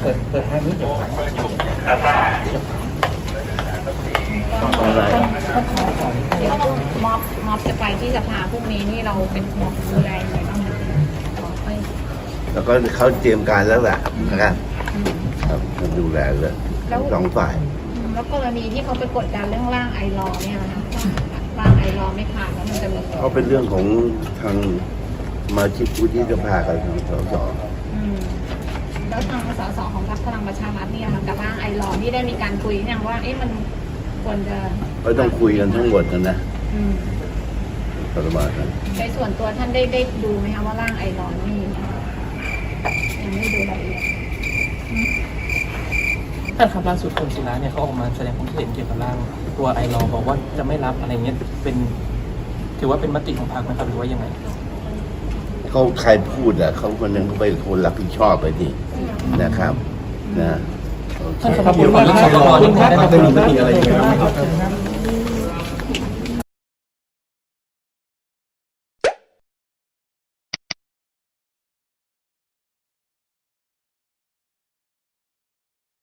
เปิดเปิดให้นิดเดียวครับ ม็อบม็อบจะไปที่สภาพรุ่งนี้นี่เราเป็นม็อบดูแลยังไงบ้างคะขอไปแล้วก็เขาเตรียมการแล้วแหละนะครับครับดูแลเลยทั้งสองฝ่าย แล้วกรณีที่เขาไปกดดันเรื่องร่างไอรอว์เนี่ยนะคะร่างไอรอว์ไม่ผ่านแล้วมันจะมีเพราะเป็นเรื่องของทางสมาชิกวุฒิสภากับทางสสอืมแล้วทางสสของพรรคพลังประชารัฐเนี่ยค่ะกับร่างไอรอว์นี่ได้มีการคุยอย่างว่าเอ๊ะมันควรจะก็ต้องคุยกันทั้งหมดนะนะ อืมประมาณนั้นในส่วนตัวท่านได้ได้ดูไหมคะว่าร่างไอรอว์นี่ยังไม่ได้ดูรายละเอียดท่านครับล่าสุดคุณศิระเนี่ยเขาออกมาแสดงความคิดเห็นเกี่ยวกับร่าง ตัวไอรอบอกว่าจะไม่รับอะไรเงี้ยเป็น ถือว่าเป็นมติของพรรคไหมครับหรือว่ายังไงเขาใครพูดอะเขาคนนึงเขาเป็นคนรับผิดชอบไปดินะครับนะโอเคท่านครับผมขอเรื่องสกบนิ่งได้ไหมครับมีอะไรยังไงบ้างไหมครับ